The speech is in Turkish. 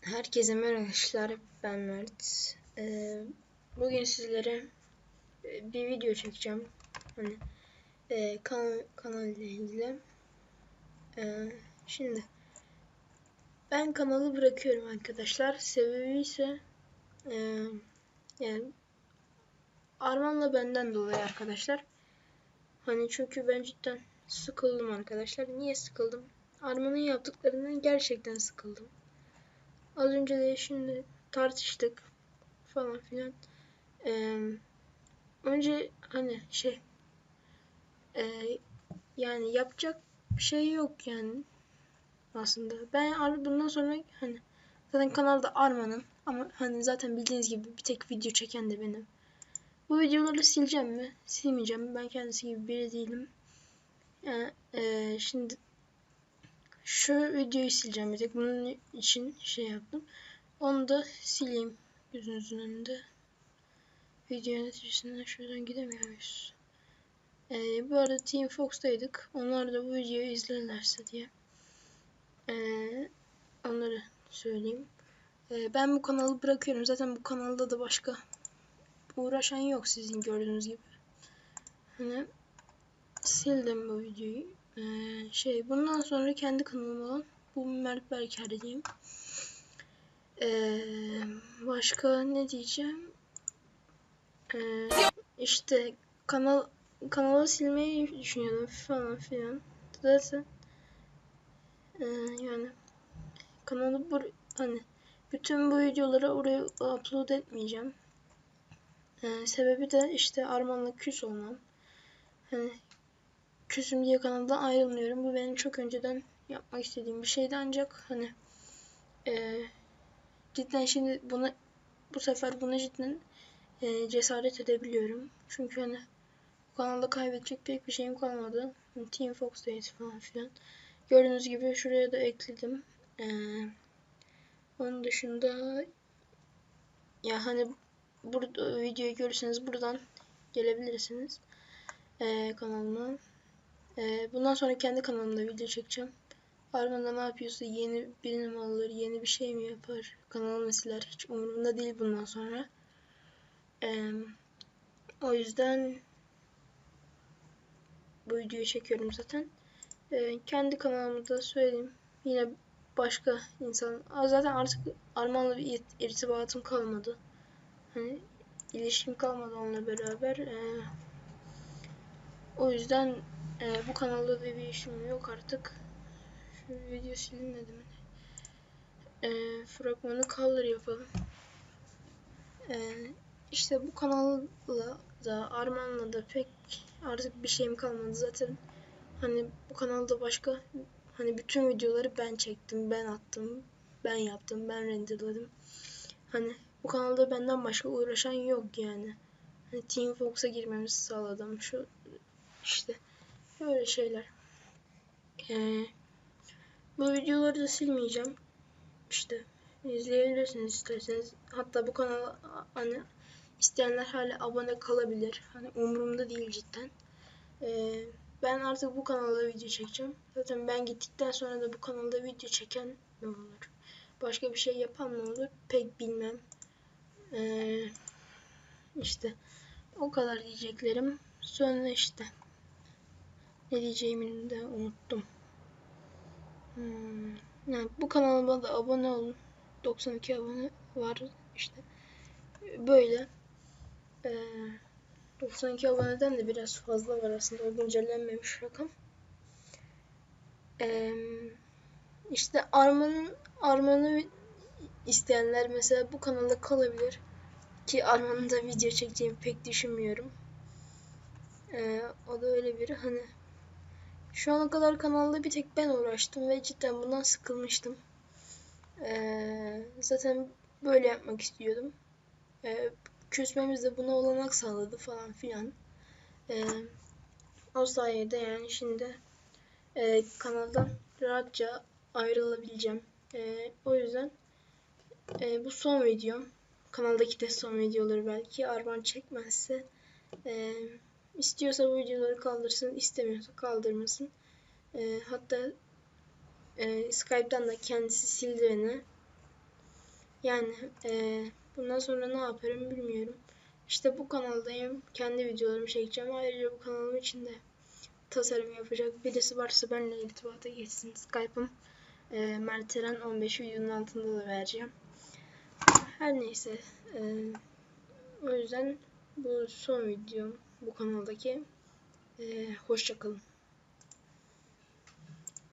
Herkese merhaba arkadaşlar. Ben Mert. Ee, bugün sizlere e, bir video çekeceğim. Hani e, kanal kanal ile ilgili. Ee, şimdi ben kanalı bırakıyorum arkadaşlar. Sebebi ise e, yani Arman'la benden dolayı arkadaşlar. Hani çünkü ben cidden sıkıldım arkadaşlar. Niye sıkıldım? Arman'ın yaptıklarından gerçekten sıkıldım. Az önce de şimdi tartıştık falan filan. Ee, önce hani şey e, yani yapacak bir şey yok yani aslında. Ben ar- bundan sonra hani zaten kanalda Arman'ın ama hani zaten bildiğiniz gibi bir tek video çeken de benim. Bu videoları sileceğim mi? Silmeyeceğim. Ben kendisi gibi biri değilim. Yani, e, şimdi şu videoyu sileceğim bir tek. Bunun için şey yaptım. Onu da sileyim gözünüzün önünde. Video yöneticisinden şuradan gidemiyor muyuz? Ee, bu arada Team Fox'taydık. Onlar da bu videoyu izlerlerse diye. Ee, onları söyleyeyim. Ee, ben bu kanalı bırakıyorum. Zaten bu kanalda da başka uğraşan yok sizin gördüğünüz gibi. Hani sildim bu videoyu. Ee, şey bundan sonra kendi kanalım olan bu Mert Berker diyeyim. Ee, başka ne diyeceğim? Ee, işte kanal kanalı silmeyi düşünüyordum falan filan. Zaten ee, yani kanalı bu hani bütün bu videoları oraya upload etmeyeceğim. Ee, sebebi de işte Arman'la küs olmam. Hani küsüm diye kanaldan ayrılmıyorum. Bu benim çok önceden yapmak istediğim bir şeydi ancak hani e, cidden şimdi buna bu sefer buna cidden e, cesaret edebiliyorum. Çünkü hani bu kanalda kaybedecek pek bir şeyim kalmadı. Hani Team Fox'tayız falan filan. Gördüğünüz gibi şuraya da ekledim. E, onun dışında ya hani burada videoyu görürseniz buradan gelebilirsiniz e, kanalıma. E, bundan sonra kendi kanalımda video çekeceğim. Armanda ne yapıyorsa yeni birini mi alır, yeni bir şey mi yapar, kanalını siler hiç umurumda değil bundan sonra. E, o yüzden bu videoyu çekiyorum zaten. E, kendi kanalımı da söyleyeyim. Yine başka insan. Zaten artık Arman'la bir irtibatım kalmadı. Hani ilişkim kalmadı onunla beraber. O yüzden e, bu kanalda da bir işim yok artık. Şu video silinmedi mi? E, fragmanı kaldır yapalım. E, işte bu kanalla da Arman'la da pek artık bir şeyim kalmadı. Zaten hani bu kanalda başka hani bütün videoları ben çektim, ben attım, ben yaptım, ben renderladım. Hani bu kanalda benden başka uğraşan yok yani. Hani Team Fox'a girmemizi sağladım. Şu işte böyle şeyler. Ee, bu videoları da silmeyeceğim. İşte izleyebilirsiniz isterseniz. Hatta bu kanala hani isteyenler hala abone kalabilir. Hani umurumda değil cidden. Ee, ben artık bu kanalda video çekeceğim. Zaten ben gittikten sonra da bu kanalda video çeken ne olur? Başka bir şey yapan ne olur? Pek bilmem. Ee, işte o kadar diyeceklerim. Sonra işte ne diyeceğimi de unuttum. Hmm. Yani bu kanalıma da abone olun. 92 abone var işte. Böyle. Ee, 92 aboneden de biraz fazla var aslında. O güncellenmemiş rakam. Ee, işte Arman'ın Arman'ı isteyenler mesela bu kanalda kalabilir. Ki Arman'ın da video çekeceğimi pek düşünmüyorum. Ee, o da öyle biri hani şu ana kadar kanalda bir tek ben uğraştım ve cidden bundan sıkılmıştım. Ee, zaten böyle yapmak istiyordum. Ee, küsmemiz de buna olanak sağladı falan filan. Ee, o sayede yani şimdi e, kanaldan rahatça ayrılabileceğim. E, o yüzden e, bu son videom. Kanaldaki de son videoları belki Arman çekmezse. E, istiyorsa bu videoları kaldırsın, istemiyorsa kaldırmasın. E, hatta e, Skype'dan da kendisi sildi beni. Yani e, bundan sonra ne yaparım bilmiyorum. İşte bu kanaldayım. Kendi videolarımı çekeceğim. Ayrıca bu kanalım içinde tasarım yapacak birisi varsa benimle irtibata geçsin. Skype'ım e, Mert Eren 15 videonun altında da vereceğim. Her neyse. e, o yüzden bu son videom bu kanaldaki. E, hoşça kalın.